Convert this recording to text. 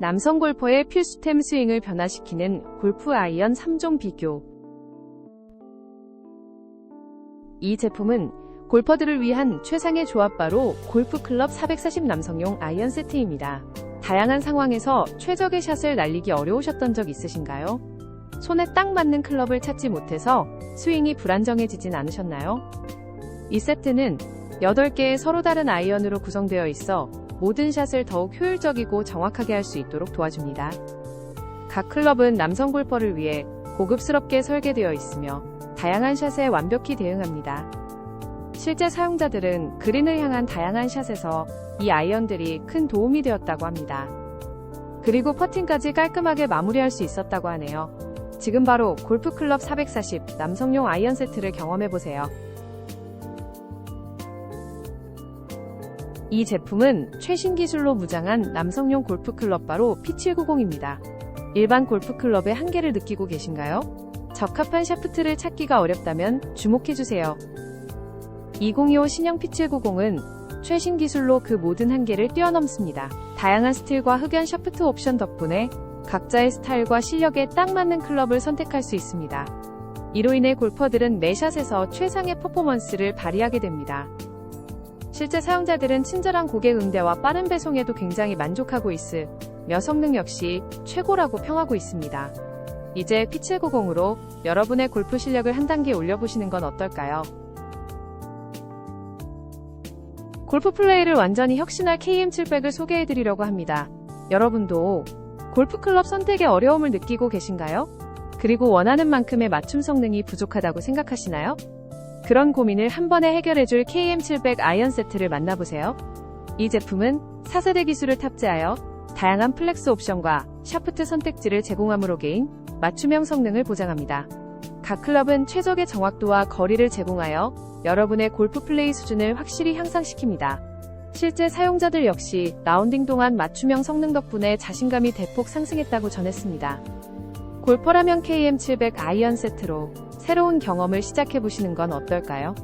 남성 골퍼의 필수템 스윙을 변화시키는 골프 아이언 3종 비교. 이 제품은 골퍼들을 위한 최상의 조합바로 골프 클럽 440 남성용 아이언 세트입니다. 다양한 상황에서 최적의 샷을 날리기 어려우셨던 적 있으신가요? 손에 딱 맞는 클럽을 찾지 못해서 스윙이 불안정해지진 않으셨나요? 이 세트는 8개의 서로 다른 아이언으로 구성되어 있어 모든 샷을 더욱 효율적이고 정확하게 할 수 있도록 도와줍니다. 각 클럽은 남성 골퍼를 위해 고급스럽게 설계되어 있으며 다양한 샷에 완벽히 대응합니다. 실제 사용자들은 그린을 향한 다양한 샷에서 이 아이언들이 큰 도움이 되었다고 합니다. 그리고 퍼팅까지 깔끔하게 마무리할 수 있었다고 하네요. 지금 바로 골프클럽 440 남성용 아이언 세트를 경험해보세요. 이 제품은 최신 기술로 무장한 남성용 골프클럽 바로 P790입니다. 일반 골프클럽의 한계를 느끼고 계신가요? 적합한 샤프트를 찾기가 어렵다면 주목해주세요. 2025 신형 P790은 최신 기술로 그 모든 한계를 뛰어넘습니다. 다양한 스틸과 흑연 샤프트 옵션 덕분에 각자의 스타일과 실력에 딱 맞는 클럽을 선택할 수 있습니다. 이로 인해 골퍼들은 매샷에서 최상의 퍼포먼스를 발휘하게 됩니다. 실제 사용자들은 친절한 고객 응대와 빠른 배송에도 굉장히 만족하고 있으며 성능 역시 최고라고 평하고 있습니다. 이제 P790으로 여러분의 골프 실력을 한 단계 올려보시는 건 어떨까요? 골프 플레이를 완전히 혁신할 KM700을 소개해드리려고 합니다. 여러분도 골프 클럽 선택에 어려움을 느끼고 계신가요? 그리고 원하는 만큼의 맞춤 성능이 부족하다고 생각하시나요? 그런 고민을 한 번에 해결해줄 KM700 아이언 세트를 만나보세요. 이 제품은 4세대 기술을 탑재하여 다양한 플렉스 옵션과 샤프트 선택지를 제공함으로 개인 맞춤형 성능을 보장합니다. 각 클럽은 최적의 정확도와 거리를 제공하여 여러분의 골프 플레이 수준을 확실히 향상시킵니다. 실제 사용자들 역시 라운딩 동안 맞춤형 성능 덕분에 자신감이 대폭 상승했다고 전했습니다. 골퍼라면 KM700 아이언 세트로 새로운 경험을 시작해 보시는 건 어떨까요?